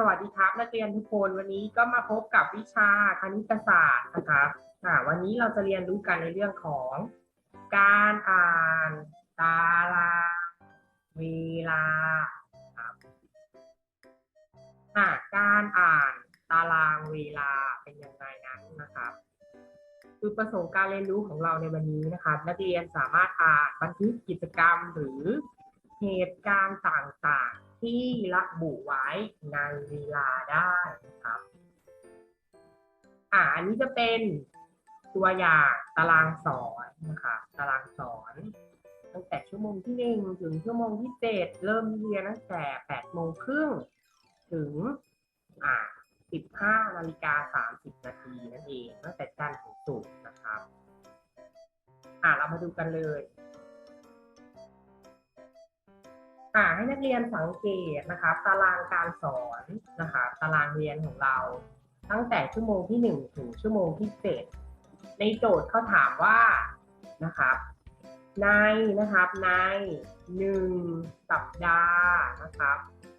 สวัสดีครับนักเรียนทุกคนวันนี้ก็มาพบกับวิชาคณิตศาสตร์นะครับอ่าวันนี้เราจะเรียนรู้กันในเรื่องของ การอ่านตารางเวลาครับอ่าการอ่านตารางเวลาเป็นยังไงนั้นนะครับจุดประสงค์การเรียนรู้ของเราในวันนี้นะครับ นักเรียนสามารถอ่านบันทึกกิจกรรมหรือเหตุการณ์ต่างๆ ที่ระบุไว้ในเวลาได้นะครับอ่าอันนี้จะเป็นตัวอย่างตารางสอนนะครับตารางสอนตั้งแต่ชั่วโมงที่หนึ่งถึงชั่วโมงที่เจ็ดเริ่มเรียนตั้งแต่แปดโมงครึ่งถึงอ่าสิบห้านาฬิกาสามสิบนาทีนั่นเองตั้งแต่จันทร์ถึงศุกร์นะครับ อ่าเรามาดูกันเลย่าให้นักเรียนสังเกตนะครับตารางการสอนนะครับตารางเรียนของเรา ตั้งแต่ชั่วโมงที่หนึ่งถึงชั่วโมงที่เจ็ดในโจทย์เขาถามว่านะครับในนะครับในหนึ่งสัปดาห์นะครับ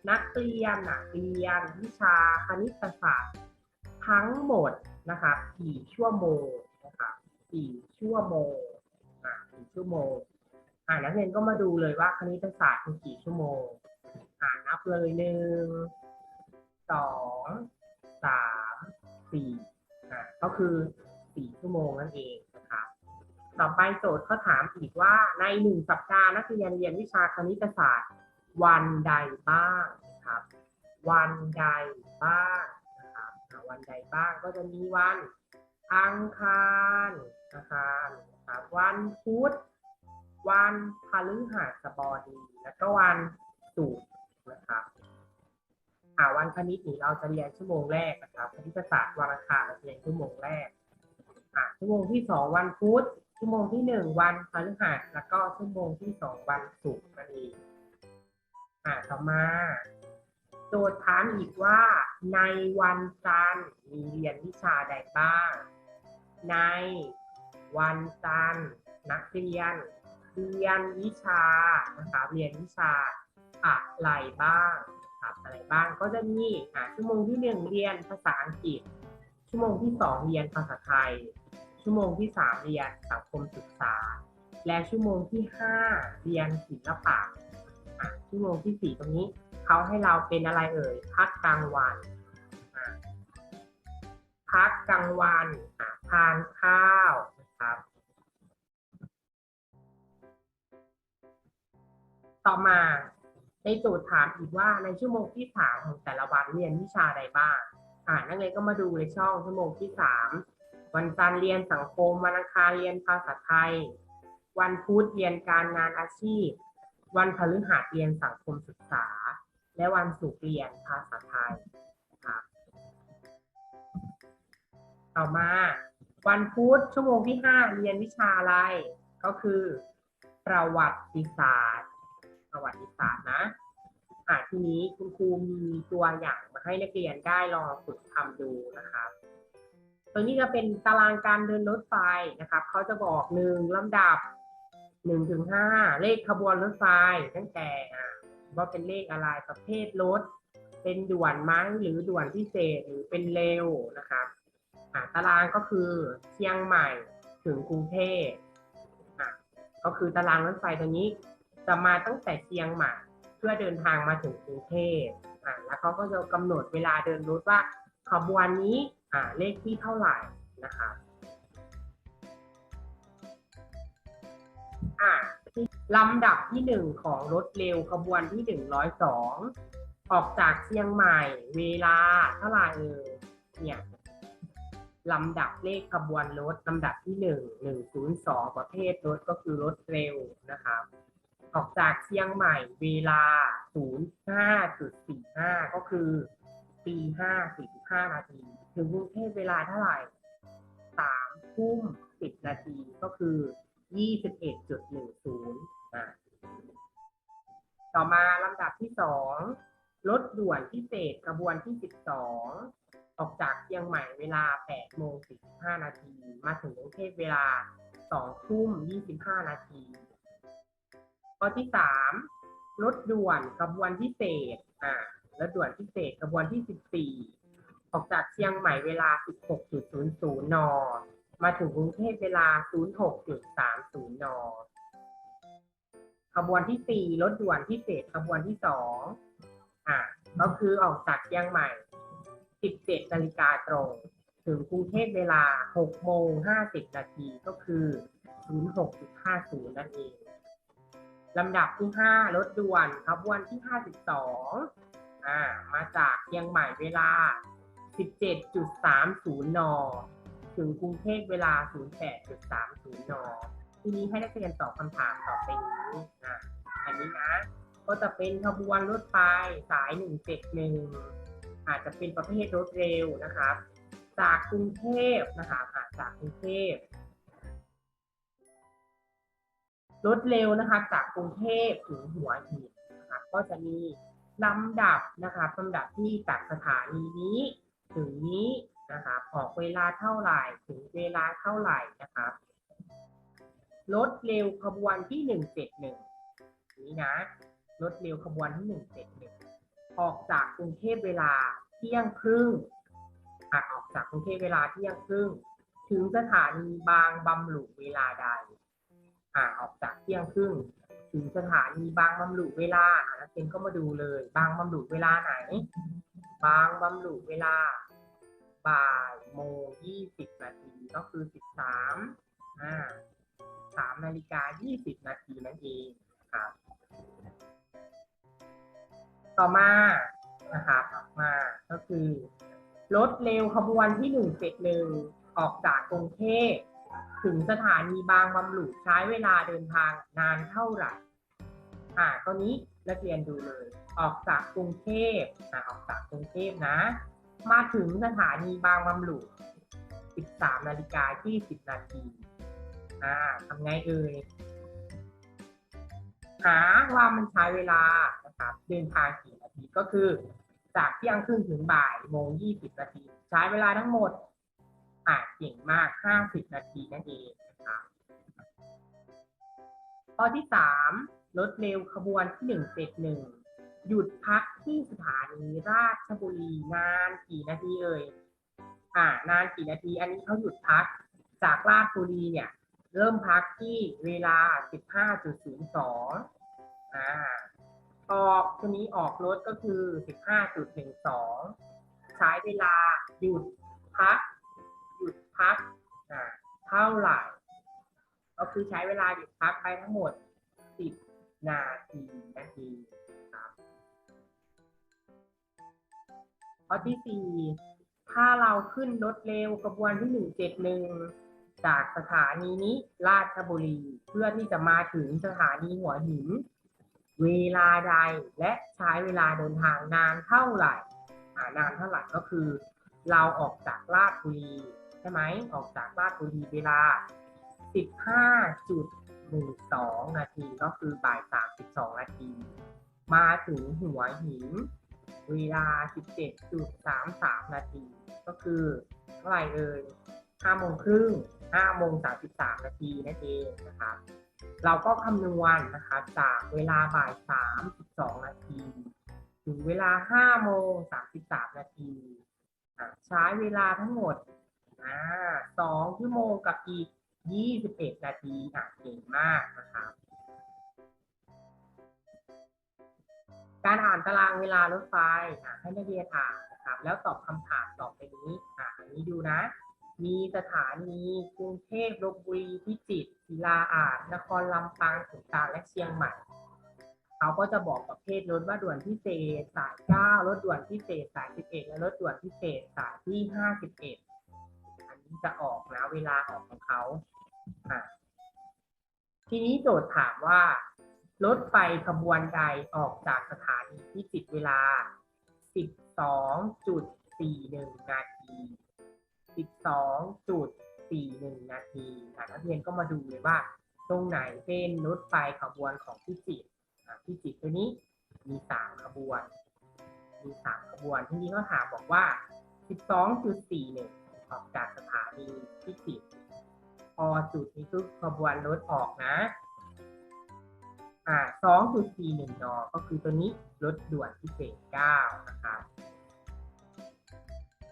นักเรียนนักเรียนวิชาคณิตศาสตร์ทั้งหมดนะครับกี่ชั่วโมงนะครับกี่ชั่วโมงอ่ากี่ชั่วโมง อ่านักเรียนก็มาดูเลยว่าคณิตศาสตร์มีกี่ชั่วโมง อ่านับเลยหนึ่งสองสามสี่อ่าก็คือสี่ชั่วโมงนั่นเองนะครับต่อไปโจทย์เขาถามอีกว่าในหนึ่งสัปดาห์นักเรียนเรียนวิชาคณิตศาสตร์ วันใดบ้างครับ วันใดบ้างนะครับวันใดบ้างก็จะมีวันอังคารนะครับนะครับวันพุธ วันพฤหัสบดี แล้วก็วันศุกร์นะครับอ่าวันคณิตนี้เราจะเรียนชั่วโมงแรกนะครับคณิตศาสตร์วันอังคารเราจะเรียนชั่วโมงแรกอ่าชั่วโมงที่สองวันพุธชั่วโมงที่หนึ่งวันพฤหัสแล้วก็ชั่วโมงที่สองวันศุกร์นั่นเองอ่าต่อมาโจทย์ถามอีกว่าในวันจันทร์มีเรียนวิชาใดบ้าง ในวันจันทร์นักเรียน เรียนวิชานะครับเรียนวิชาอะไรบ้างครับอะไรบ้างก็จะมีอ่าชั่วโมงที่หนึ่งเรียนภาษาอังกฤษ ชั่วโมงที่สองเรียนภาษาไทย ชั่วโมงที่สามเรียนสังคมศึกษา และชั่วโมงที่ห้าเรียนศิลปะอะชั่วโมงที่สี่ตรงนี้เขาให้เราเป็นอะไรเอ่ยพักกลางวันอะพักกลางวันอะทานข้าวนะครับ ต่อมาในโจทย์ถามอีกว่าในชั่วโมงที่สามของแต่ละวันเรียนวิชาใดบ้าง อ่านักเรียนก็มาดูในช่องชั่วโมงที่สามวันจันทร์เรียนสังคม วันอังคารเรียนภาษาไทย วันพุธเรียนการงานอาชีพ วันพฤหัสเรียนสังคมศึกษา และวันศุกร์เรียนภาษาไทยครับต่อมา วันพุธชั่วโมงที่ห้าเรียนวิชาอะไร ก็คือ ประวัติศาสตร์ ประวัติศาสตร์นะอ่าทีนี้คุณครูมีตัวอย่างมาให้นักเรียนได้ลองฝึกทำดูนะครับตัวนี้จะเป็นตารางการเดินรถไฟนะครับเขาจะบอกหนึ่งลำดับหนึ่งถึงห้าเลขขบวนรถไฟตั้งแต่อ่าว่าเป็นเลขอะไรประเภทรถ เป็นด่วนไหมหรือด่วนพิเศษหรือเป็นเร็วนะครับอ่าตารางก็คือเชียงใหม่ถึงกรุงเทพอะก็คือตารางรถไฟตัวนี้ จะมาตั้งแต่เชียงใหม่เพื่อเดินทางมาถึงกรุงเทพอ่าแล้วเขาก็จะกำหนดเวลาเดินรถว่าขบวนนี้อ่าเลขที่เท่าไหร่นะคะอ่าลำดับที่หนึ่งของรถเร็วขบวนที่หนึ่งร้อยสองออกจากเชียงใหม่ เวลาเท่าไหร่เออเนี่ยลำดับเลขขบวนรถลำดับที่หนึ่งหนึ่งศูนย์สองประเภทรถก็คือรถเร็วนะครับ ออกจากเชียงใหม่เวลา 05.45 ก็คือตี5 45 นาที ถึงกรุงเทพเวลาเท่าไหร่ 3 ทุ่ม 10 นาทีก็คือ 21.10อะต่อมาลำดับที่ 2 รถด่วนพิเศษขบวนที่ 12 ออกจากเชียงใหม่เวลา 8 โมง 45 นาที มาถึงกรุงเทพเวลา 2 ทุ่ม 25 นาที ข้อที่สามรถด่วนขบวนพิเศษอ่ารถด่วนพิเศษขบวนที่14ออกจากเชียงใหม่เวลา 16.00 น มาถึงกรุงเทพเวลา 06.30 น ขบวนที่ 4 รถด่วนพิเศษขบวนที่ 2 อะ ก็คือออกจากเชียงใหม่ 17นาฬิกาตรง ถึงกรุงเทพเวลา6โมง50 นาทีก็คือ 06.50 นั่นเอง ลำดับที่ 5 รถด่วนขบวนที่ 52อ่ามาจากเชียงใหม่เวลา 17.30 น ถึงกรุงเทพเวลา 08.30 น ทีนี้ให้นักเรียนตอบคำถามต่อไปนี้อะอันนี้นะ ก็จะเป็นขบวนรถไฟสาย 171 อาจจะเป็นประเภทรถเร็วนะครับ จากกรุงเทพนะคะจากกรุงเทพ รถเร็วนะคะ จากกรุงเทพถึงหัวหินนะครับก็จะมีลำดับนะครับลำดับที่จากสถานีนี้ ถึงนี้นะครับออกเวลาเท่าไหร่ถึงเวลาเท่าไหร่นะครับรถเร็วขบวนที่หนึ่งเจ็ดหนึ่งนี้นะรถเร็วขบวนที่หนึ่งเจ็ดหนึ่งออกจากกรุงเทพเวลาเที่ยงครึ่งออกจากกรุงเทพเวลาเที่ยงครึ่ง ถึงสถานีบางบำรุเวลาใด อ่าออกจากเที่ยงครึ่งถึงสถานีบางบำรุเวลานักเรียนก็มาดูเลย บางบำรุเวลาไหน บางบำรุเวลา บ่ายโมงยี่สิบนาทีก็คือสิบสามอ่าสามนาฬิกายี่สิบนาทีนั่นเองครับ ต่อมานะครับออกมาก็คือ รถเร็วขบวนที่หนึ่งเจ็ดหนึ่งออกจากกรุงเทพ ถึงสถานีบางบำรุใช้เวลาเดินทางนานเท่าไหร่ อ่าตอนนี้นักเรียนดูเลย ออกจากกรุงเทพอ่าออกจากกรุงเทพนะ มาถึงสถานีบางบำรุ13นาฬิกา20นาทีอ่าทำไงเอ่ย หาว่ามันใช้เวลานะครับเดินทางกี่นาทีก็คือ จากเที่ยงครึ่งถึงบ่ายโมง20นาที ใช้เวลาทั้งหมด อ่าเก่งมาก 50 นาทีนั่นเองนะครับข้อที่ 3 รถเร็วขบวนที่ 171 หยุดพักที่สถานีราชบุรีนานกี่นาทีเอ่ยอ่านานกี่นาที อันนี้เขาหยุดพัก จากราชบุรีเนี่ยเริ่มพักที่เวลา 15.02อ่าออกทีนี้ออกรถก็คือ 15.12 ใช้เวลาหยุดพัก พักเท่าไหร่ ก็คือใช้เวลาหยุดพักไปทั้งหมด 10 นาทีนาทีครับข้อที่สี่ถ้าเราขึ้นรถเร็วกระบวนที่หนึ่งเจ็ดหนึ่งจากสถานีนี้ราชบุรี เพื่อที่จะมาถึงสถานีหัวหิน เวลาใดและใช้เวลาเดินทางนานเท่าไหร่นานเท่าไหร่ก็คือ เราออกจากราชบุรี ใช่ไหมออกจากราชบุรีเวลา 15.12 นาทีก็คือบ่าย 32 นาที มาถึงหัวหิน เวลา 17.33 นาที ก็คือเท่าไหร่เอ่ย5โมงครึ่ง5โมง33 นาทีนั่นเองนะครับเราก็คำนวณนะครับจากเวลาบ่าย32 นาทีถึงเวลา5โมง33 นาที ใช้เวลาทั้งหมด อ่าสองชั่วโมงกับอีกยี่สิบเอ็ดนาทีอะเก่งมากนะครับการอ่านตารางเวลารถไฟอะให้นักเรียนอ่านนะครับ แล้วตอบคำถามต่อไปนี้อ่านนี้ดูนะ มีสถานีกรุงเทพลบบุรีพิจิตรศิลาอาดนครลำปางสงขลาและเชียงใหม่เขาก็จะบอกประเภทรถว่าด่วนพิเศษสาย 9 รถด่วนพิเศษสาย 11 และรถด่วนพิเศษสายที่ 51 จะออกนะเวลาออกของเขาทีนี้โจทย์ถามว่ารถไฟขบวนใดออกจากสถานีที่ติดเวลา 12.41 นาที 12.41 นาทีนักเรียนก็มาดูเลยว่า ตรงไหนเป็นรถไฟขบวนของพิจิตรพิจิตรตัวนี้มีสามขบวน มีสามขบวน ทีนี้ก็ถามบอกว่า 12.41 ออกจากสถานีพิจิตรพอจุดนี้คือขบวนรถออกนะอ่าสองจุดสี่หนึ่งนก็คือตัวนี้รถด่วนพิเศษเก้านะครับ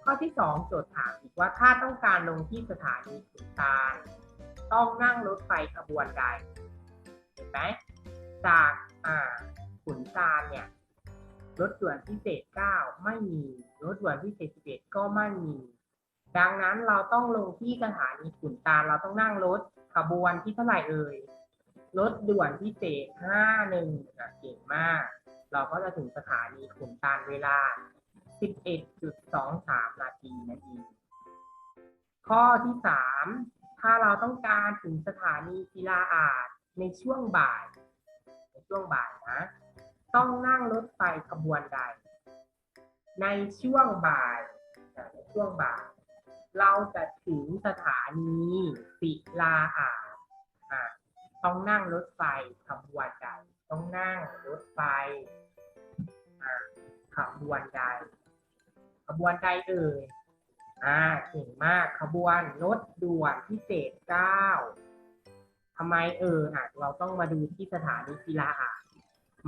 ข้อที่สองโจทย์ถามอีกว่าถ้าต้องการลงที่สถานีขุนตาลต้องนั่งรถไฟขบวนใดเห็นไหมจากอ่าขุนตาลเนี่ยรถด่วนพิเศษ 9 ไม่มี รถด่วนพิเศษ 11 ก็ไม่มี ดังนั้นเราต้องลงที่สถานีขุนตาล เราต้องนั่งรถขบวนที่เท่าไหร่เอ่ย รถด่วนพิเศษ51อะเก่งมาก เราก็จะถึงสถานีขุนตาลเวลา 11.23 นาทีนั่นเองข้อที่ 3 ถ้าเราต้องการถึงสถานีกีฬาอาจในช่วงบ่าย ในช่วงบ่ายนะ ต้องนั่งรถไฟขบวนใด ในช่วงบ่าย ในช่วงบ่าย เราจะถึงสถานีศิลาอาอะต้องนั่งรถไฟขบวนใด ต้องนั่งรถไฟอะขบวนใด ขบวนใดเอ่ยอ่าเก่งมากขบวนรถด่วนพิเศษเก้าทำไมเอ่ยอะเราต้องมาดูที่สถานีกีฬาอาจ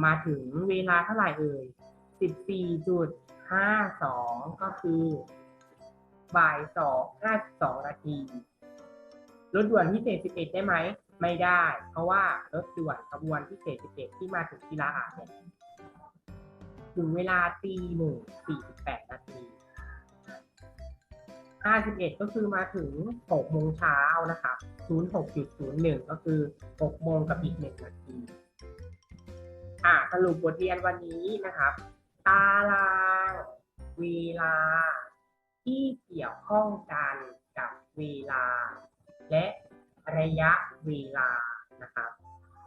มาถึงเวลาเท่าไหร่เอ่ยสิบสี่จุดห้าสองก็คือ บ่ายสองห้าสองนาทีรถด่วนพิเศษสิบเอ็ดได้ไหม ไม่ได้ เพราะว่ารถด่วนขบวนพิเศษสิบเอ็ดที่มาถึงกีฬาอาเนี่ยถึงเวลาตีหนึ่งสี่สิบแปดนาทีห้าสิบเอ็ดก็คือมาถึงหกโมงเช้านะครับศูนย์หกจุดศูนย์หนึ่งก็คือหกโมงกับอีกหนึ่งนาทีอ่าสรุปบทเรียนวันนี้นะครับ ตารางเวลา ที่เกี่ยวข้องกันกับเวลา และระยะเวลานะครับ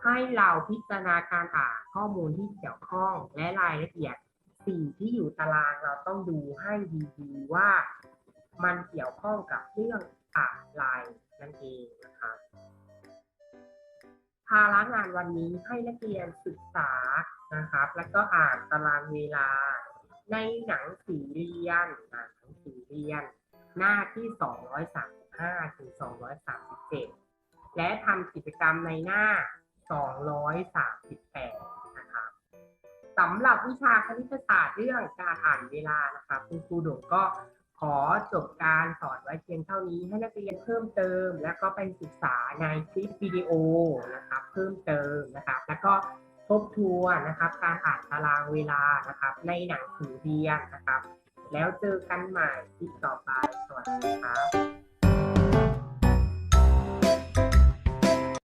ให้เราพิจารณาการอ่านข้อมูลที่เกี่ยวข้องและรายละเอียดสิ่งที่อยู่ตารางเราต้องดูให้ดีๆว่ามันเกี่ยวข้องกับเรื่องอะไรนั่นเองนะครับภาระงานวันนี้ให้นักเรียนศึกษานะครับ แล้วก็อ่านตารางเวลาในหนังสือเรียนนหนังสือ เรียน หน้าที่ 235 ถึง 237 และทำกิจกรรมในหน้า 238 นะครับสำหรับวิชาคณิตศาสตร์เรื่องการอ่านเวลานะครับคุณครูโด่งก็ขอจบการสอนไว้เพียงเท่านี้ให้นักเรียนเพิ่มเติม แล้วก็ไปศึกษาในคลิปวิดีโอนะครับเพิ่มเติมนะครับ แล้วก็ทบทวนนะครับการอ่านตารางเวลานะครับ ในหนังสือเรียนนะครับ แล้วเจอกันใหม่คลิปต่อไป สวัสดีครับ